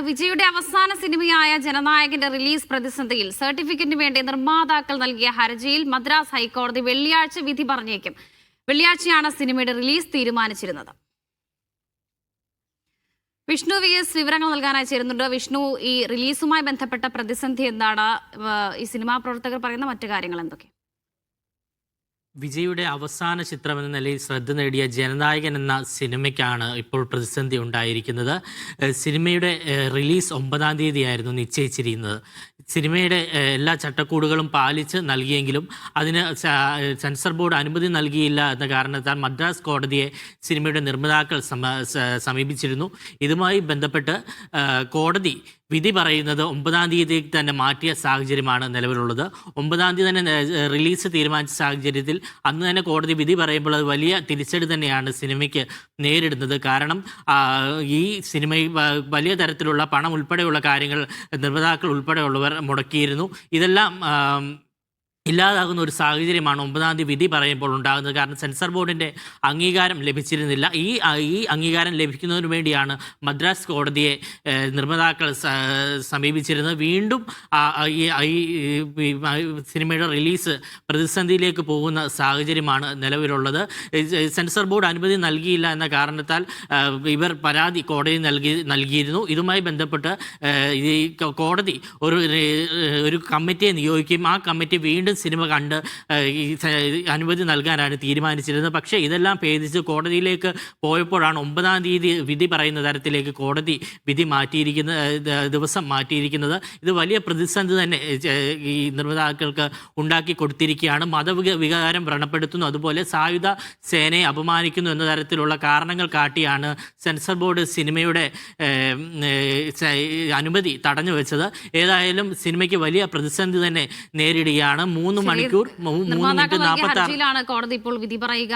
വിജയുടെ അവസാന സിനിമയായ ജനനായകന്റെ റിലീസ് പ്രതിസന്ധിയിൽ സർട്ടിഫിക്കറ്റിന് വേണ്ടി നിർമ്മാതാക്കൾ നൽകിയ ഹർജിയിൽ മദ്രാസ് ഹൈക്കോടതി വെള്ളിയാഴ്ച വിധി പറഞ്ഞേക്കും. വെള്ളിയാഴ്ചയാണ് സിനിമയുടെ റിലീസ് തീരുമാനിച്ചിരുന്നത്. വിഷ്ണു വി എസ് വിവരങ്ങൾ നൽകാനായി ചേരുന്നുണ്ട്. വിഷ്ണു ഈ റിലീസുമായി ബന്ധപ്പെട്ട പ്രതിസന്ധി എന്താണ്? ഈ സിനിമാ പ്രവർത്തകർ പറയുന്ന മറ്റു കാര്യങ്ങൾ എന്തൊക്കെ? വിജയുടെ അവസാന ചിത്രം എന്ന നിലയിൽ ശ്രദ്ധ നേടിയ ജനനായകൻ എന്ന സിനിമയ്ക്കാണ് ഇപ്പോൾ പ്രതിസന്ധി ഉണ്ടായിരിക്കുന്നത്. സിനിമയുടെ റിലീസ് ഒമ്പതാം തീയതിയായിരുന്നു നിശ്ചയിച്ചിരിക്കുന്നത്. സിനിമയുടെ എല്ലാ ചട്ടക്കൂടുകളും പാലിച്ച് നൽകിയെങ്കിലും അതിന് സെൻസർ ബോർഡ് അനുമതി നൽകിയില്ല എന്ന കാരണത്താൽ മദ്രാസ് കോടതിയെ സിനിമയുടെ നിർമ്മാതാക്കൾ സമീപിച്ചിരുന്നു. ഇതുമായി ബന്ധപ്പെട്ട് കോടതി വിധി പറയുന്നത് ഒമ്പതാം തീയതി തന്നെ മാറ്റിയ സാഹചര്യമാണ് നിലവിലുള്ളത്. ഒമ്പതാം തീയതി തന്നെ റിലീസ് തീരുമാനിച്ച സാഹചര്യത്തിൽ അന്ന് തന്നെ കോടതി വിധി പറയുമ്പോൾ അത് വലിയ തിരിച്ചടി തന്നെയാണ് സിനിമയ്ക്ക് നേരിടുന്നത്. കാരണം ഈ സിനിമ വലിയ തരത്തിലുള്ള പണം ഉൾപ്പെടെയുള്ള കാര്യങ്ങൾ നിർമ്മാതാക്കൾ ഉൾപ്പെടെയുള്ളവർ മുടക്കിയിരുന്നു. ഇതെല്ലാം ഇല്ലാതാകുന്ന ഒരു സാഹചര്യമാണ് ഒമ്പതാം തീയതി വിധി പറയുമ്പോൾ ഉണ്ടാകുന്നത്. കാരണം സെൻസർ ബോർഡിന്റെ അംഗീകാരം ലഭിച്ചിരുന്നില്ല. ഈ ഈ അംഗീകാരം ലഭിക്കുന്നതിന് വേണ്ടിയാണ് മദ്രാസ് കോടതിയെ നിർമ്മാതാക്കൾ സമീപിച്ചിരുന്നത്. വീണ്ടും ഈ സിനിമയുടെ റിലീസ് പ്രതിസന്ധിയിലേക്ക് പോകുന്ന സാഹചര്യമാണ് നിലവിലുള്ളത്. സെൻസർ ബോർഡ് അനുമതി നൽകിയില്ല എന്ന കാരണത്താൽ ഇവർ പരാതി കോടതി നൽകി നൽകിയിരുന്നു. ഇതുമായി ബന്ധപ്പെട്ട് ഈ കോടതി ഒരു ഒരു കമ്മിറ്റിയെ നിയോഗിക്കും. ആ കമ്മിറ്റി വീണ്ടും സിനിമ കണ്ട് അനുമതി നൽകാനാണ് തീരുമാനിച്ചിരുന്നത്. പക്ഷേ ഇതെല്ലാം ഭേദിച്ച് കോടതിയിലേക്ക് പോയപ്പോഴാണ് ഒമ്പതാം തീയതി വിധി പറയുന്ന തരത്തിലേക്ക് കോടതി വിധി മാറ്റിയിരിക്കുന്ന ദിവസം മാറ്റിയിരിക്കുന്നത്. ഇത് വലിയ പ്രതിസന്ധി തന്നെ ഈ നിർമ്മാതാക്കൾക്ക് ഉണ്ടാക്കി കൊടുത്തിരിക്കുകയാണ്. മതവിക വികാരം വ്രണപ്പെടുത്തുന്നു. അതുപോലെ സായുധ സേനയെ അപമാനിക്കുന്നു എന്ന തരത്തിലുള്ള കാരണങ്ങൾ കാട്ടിയാണ് സെൻസർ ബോർഡ് സിനിമയുടെ അനുമതി തടഞ്ഞു വെച്ചത്. ഏതായാലും സിനിമയ്ക്ക് വലിയ പ്രതിസന്ധി തന്നെ നേരിടുകയാണ്. മൂന്ന് മണിക്കൂർ മൂന്ന് മിനിറ്റ് നാൽപ്പത്തി ആറ് കോടതി ഇപ്പോൾ വിധി പറയുക.